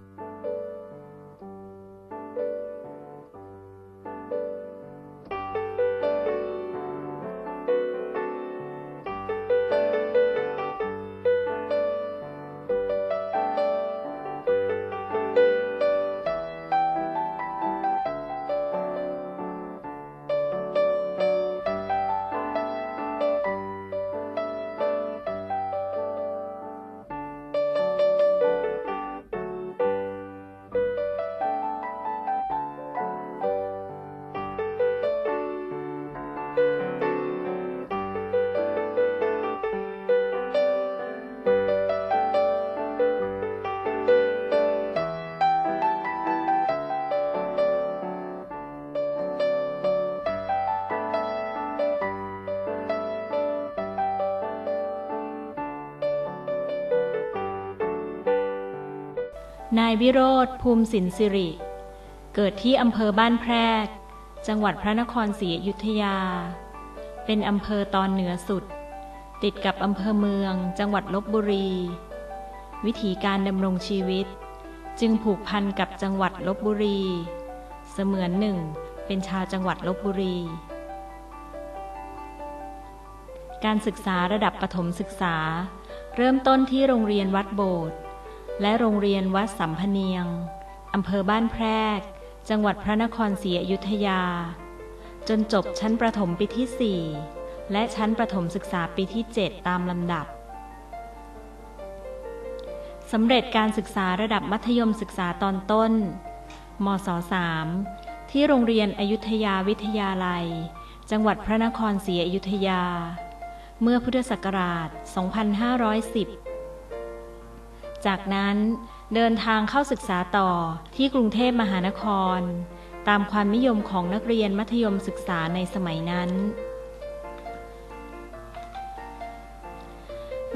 you นายวิโรธภูมิสินสิริ เกิดที่อำเภอบ้านแพรก จังหวัดพระนครศรีอยุธยา เป็นอำเภอตอนเหนือสุด ติดกับอำเภอเมือง จังหวัดลบบุรี วิธีการดำรงชีวิต จึงผูกพันกับจังหวัดลบบุรี เสมือนหนึ่ง เป็นชาวจังหวัดลบบุรี การศึกษาระดับประถมศึกษา เริ่มต้นที่โรงเรียนวัดโบสถ์ และโรงเรียนวัดสัมพเนียง อำเภอบ้านแพรก จังหวัดพระนครศรีอยุธยา จนจบชั้นประถมปีที่ 4 และชั้นประถมศึกษาปีที่ 7 ตามลำดับ สำเร็จการศึกษาระดับมัธยมศึกษาตอนต้น มศ 3 ที่โรงเรียนอยุธยาวิทยาลัย จังหวัดพระนครศรีอยุธยา เมื่อพุทธศักราช 2510 จากนั้นเดินทางเข้าศึกษาต่อที่กรุงเทพมหานคร ตามความนิยมของนักเรียนมัธยมศึกษาในสมัยนั้น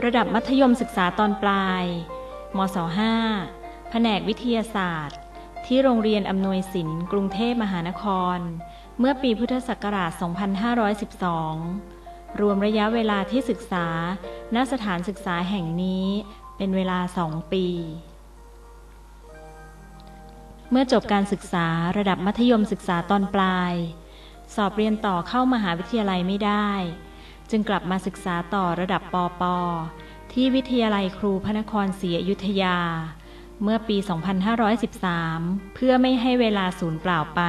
ระดับมัธยมศึกษาตอนปลายมศ5แผนกวิทยาศาสตร์ ที่โรงเรียนอำนวยสินกรุงเทพมหานคร เมื่อปีพุทธศักราช 2512 รวมระยะเวลาที่ศึกษาณสถานศึกษาแห่งนี้ เป็นเวลาสองปี เมื่อจบการศึกษาระดับมัธยมศึกษาตอนปลาย สอบเรียนต่อเข้ามหาวิทยาลัยไม่ได้ จึงกลับมาศึกษาต่อระดับปปที่วิทยาลัยครูพระนครศรีอยุธยา เมื่อปี 2513 เพื่อไม่ให้เวลาสูญเปล่าไป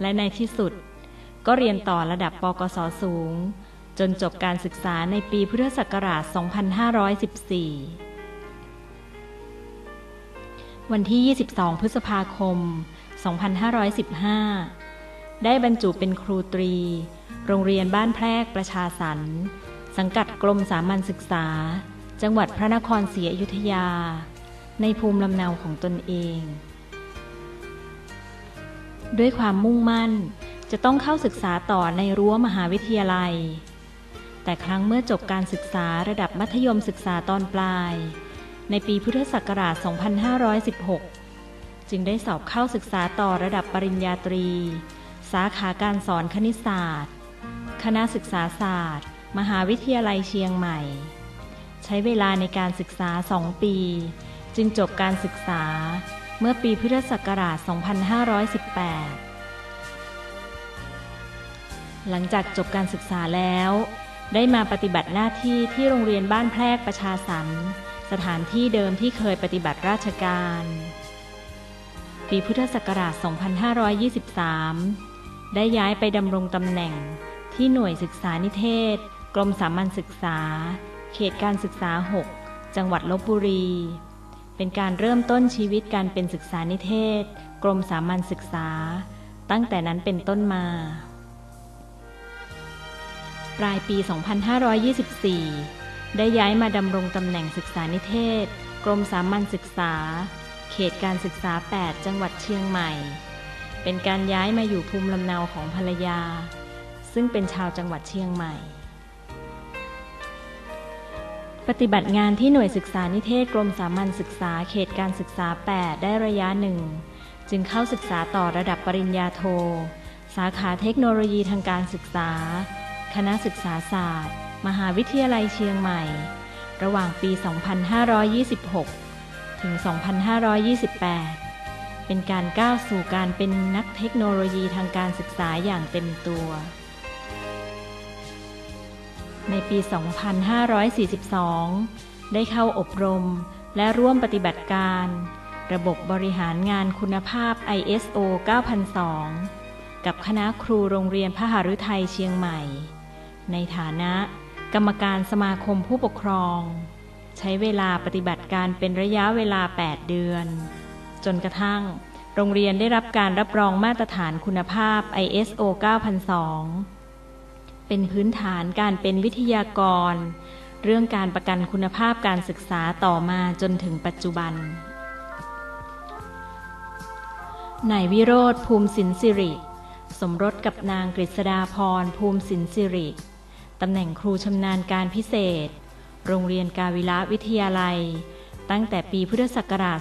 และในที่สุด ก็เรียนต่อระดับปกศสูง จนจบการศึกษาในปีพุทธศักราช 2514 วันที่ 22 พฤษภาคม 2515 ได้บรรจุเป็นครูตรี โรงเรียนบ้านแพรกประชาสรรสังกัดกรมสามัญศึกษา จังหวัดพระนครศรีอยุธยา ในภูมิลำเนาของตนเอง ด้วยความมุ่งมั่นจะต้องเข้าศึกษาต่อในรั้วมหาวิทยาลัย แต่ครั้งเมื่อจบการศึกษาระดับมัธยมศึกษาตอนปลาย ในปีพุทธศักราช 2516 จึงได้สอบเข้าศึกษาต่อระดับปริญญาตรี สาขาการสอนคณิตศาสตร์ คณะศึกษาศาสตร์ มหาวิทยาลัยเชียงใหม่ ใช้เวลาในการศึกษาสองปี จึงจบการศึกษาเมื่อปีพุทธศักราช 2518 หลังจากจบการศึกษาแล้ว ได้มาปฏิบัติหน้าที่ที่โรงเรียนบ้านแพรกประชาสรรค์สถานที่เดิมที่เคยปฏิบัติราชการ ปีพุทธศักราช 2523 ได้ย้ายไปดำรงตำแหน่งที่หน่วยศึกษานิเทศ กรมสามัญศึกษา เขตการศึกษา 6 จังหวัดลบบุรี เป็นการเริ่มต้นชีวิตการเป็นศึกษานิเทศ กรมสามัญศึกษา ตั้งแต่นั้นเป็นต้นมา ปลายปี 2524 ได้ย้ายมาดำรงตำแหน่งศึกษานิเทศ กรมสามัญศึกษา เขตการศึกษา 8 จังหวัดเชียงใหม่ เป็นการย้ายมาอยู่ภูมิลำเนาของภรรยา ซึ่งเป็นชาวจังหวัดเชียงใหม่ ปฏิบัติงานที่หน่วยศึกษานิเทศกรมสามัญศึกษา เขตการศึกษา 8 ได้ระยะหนึ่ง จึงเข้าศึกษาต่อระดับปริญญาโท สาขาเทคโนโลยีทางการศึกษา คณะศึกษาศาสตร์ มหาวิทยาลัยเชียงใหม่ ระหว่างปี 2526 ถึง 2528 เป็นการก้าวสู่การเป็นนักเทคโนโลยีทางการศึกษาอย่างเต็มตัว ในปี 2542 ได้เข้าอบรมและร่วมปฏิบัติการ ระบบบริหารงานคุณภาพ ISO 9002กับคณะครูโรงเรียนพระหฤทัยเชียงใหม่ ในฐานะ กรรมการสมาคมผู้ปกครอง ใช้เวลาปฏิบัติการเป็นระยะเวลา 8 เดือน จนกระทั่ง โรงเรียนได้รับการรับรองมาตรฐานคุณภาพ ISO 9002 เป็นพื้นฐานการเป็นวิทยากร เรื่องการประกันคุณภาพการศึกษาต่อมาจนถึงปัจจุบันนายวิโรธภูมิสินสิริ สมรสกับนางกฤษดาพรภูมิสินสิริ ตำแหน่งครูชำนาญการพิเศษ โรงเรียนกาวิละวิทยาลัย ตั้งแต่ปีพุทธศักราช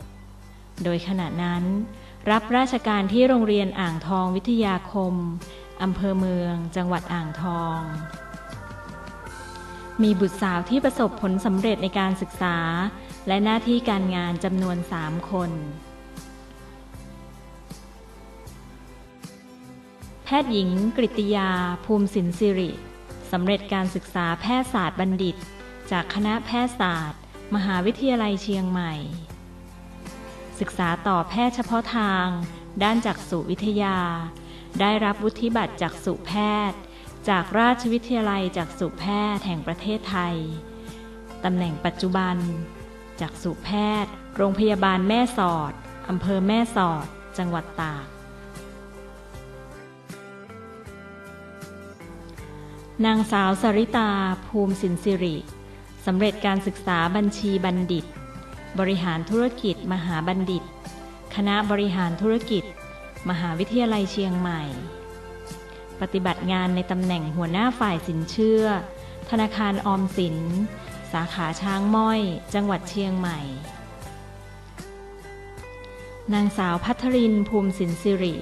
2521 โดยขณะนั้น รับราชการที่โรงเรียนอ่างทองวิทยาคม อำเภอเมือง จังหวัดอ่างทอง มีบุตรสาวที่ประสบผลสำเร็จในการศึกษา และหน้าที่การงานจำนวน 3 คน พทย์หญิงกริตยา ภูมิสินสิริ สำเร็จการศึกษาแพทยศาสตร์บัณฑิต จากคณะแพทยศาสตร์ มหาวิทยาลัยเชียงใหม่ ศึกษาต่อแพทย์เฉพาะทาง ด้านจักษุวิทยา ได้รับวุฒิบัตรจักษุแพทย์ จากราชวิทยาลัยจักษุแพทย์แห่งประเทศไทย ตำแหน่งปัจจุบัน จักษุแพทย์ โรงพยาบาลแม่สอดอำเภอแม่สอด จังหวัดตาก นางสาวสริตา ภูมิสินสิริสำเร็จการศึกษาบัญชีบัณฑิต บริหารธุรกิจมหาบัณฑิต คณะบริหารธุรกิจ มหาวิทยาลัยเชียงใหม่ ปฏิบัติงานในตำแหน่งหัวหน้าฝ่ายสินเชื่อ ธนาคารออมสิน สาขาช้างม้อย จังหวัดเชียงใหม่ นางสาวพัทรินภูมิสินสิริ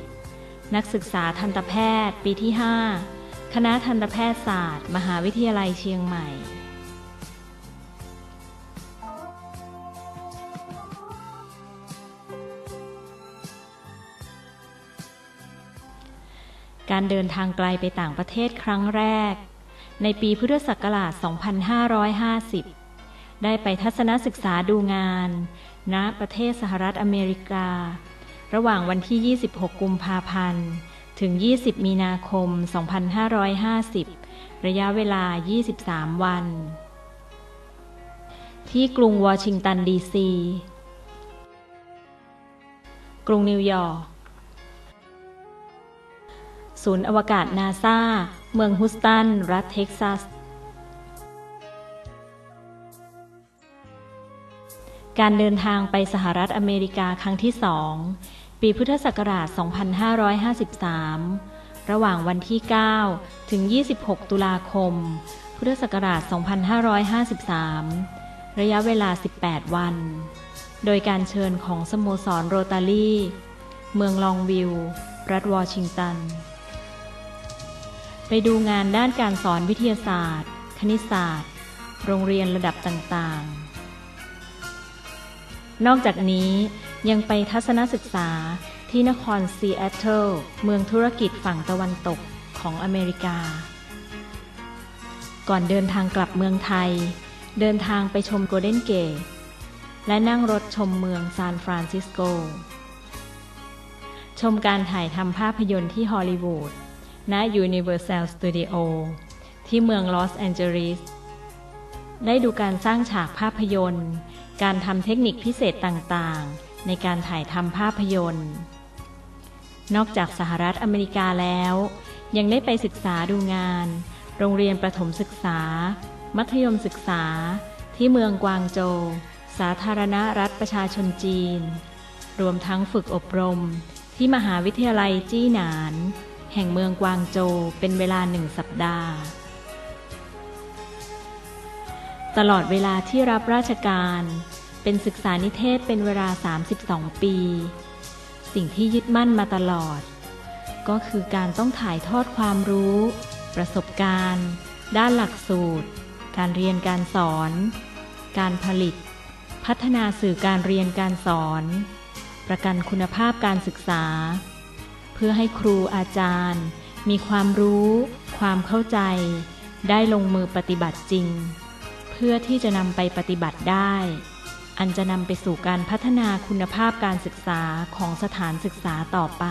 นักศึกษาทันตแพทย์ปีที่ 5 คณะทันตแพทยศาสตร์ มหาวิทยาลัยเชียงใหม่การเดินทางไกลไปต่างประเทศครั้งแรก ในปีพุทธศักราช 2550 ได้ไปทัศนศึกษาดูงานณประเทศสหรัฐอเมริกา ระหว่างวันที่ 26 กุมภาพันธ์ ถึง 20 มีนาคม 2550 ระยะเวลา 23 วัน ที่กรุงวอชิงตันดีซี กรุงนิวยอร์ก ศูนย์อวกาศนาซาเมืองฮุสตัน รัฐเท็กซัส การเดินทางไปสหรัฐอเมริกาครั้งที่สอง ปีพุทธศักราช 2553 ระหว่างวันที่ 9 ถึง 26 ตุลาคม พุทธศักราช 2553 ระยะเวลา 18 วัน โดยการเชิญของสโมสรโรตารี่ เมืองลองวิว รัฐวอชิงตัน ไปดูงานด้านการสอนวิทยาศาสตร์ คณิตศาสตร์ โรงเรียนระดับต่างๆ นอกจากนี้ ยังไปทัศนศึกษาที่นครซีแอตเทิลเมืองธุรกิจฝั่งตะวันตกของอเมริกา ก่อนเดินทางกลับเมืองไทย เดินทางไปชมโกลเด้นเกตและนั่งรถชมเมืองซานฟรานซิสโก ชมการถ่ายทำภาพยนตร์ที่ฮอลลีวูด ณ Universal Studio ที่เมืองลอสแอนเจลิส ได้ดูการสร้างฉากภาพยนตร์ การทำเทคนิคพิเศษต่างๆ ในการถ่ายทำภาพยนตร์ นอกจากสหรัฐอเมริกาแล้ว ยังได้ไปศึกษาดูงาน โรงเรียนประถมศึกษา มัธยมศึกษา ที่เมืองกวางโจวสาธารณรัฐประชาชนจีน รวมทั้งฝึกอบรม ที่มหาวิทยาลัยจี้หนาน แห่งเมืองกวางโจวเป็นเวลาหนึ่งสัปดาห์ ตลอดเวลาที่รับราชการ เป็นศึกษานิเทศเป็นเวลา 32 ปี สิ่งที่ยึดมั่นมาตลอด ก็คือการต้องถ่ายทอดความรู้ ประสบการณ์ ด้านหลักสูตร การเรียนการสอน การผลิต พัฒนาสื่อการเรียนการสอน ประกันคุณภาพการศึกษา เพื่อให้ครูอาจารย์ มีความรู้ ความเข้าใจ ได้ลงมือปฏิบัติจริง เพื่อที่จะนำไปปฏิบัติได้ อันจะนำไปสู่การพัฒนาคุณภาพการศึกษาของสถานศึกษาต่อไป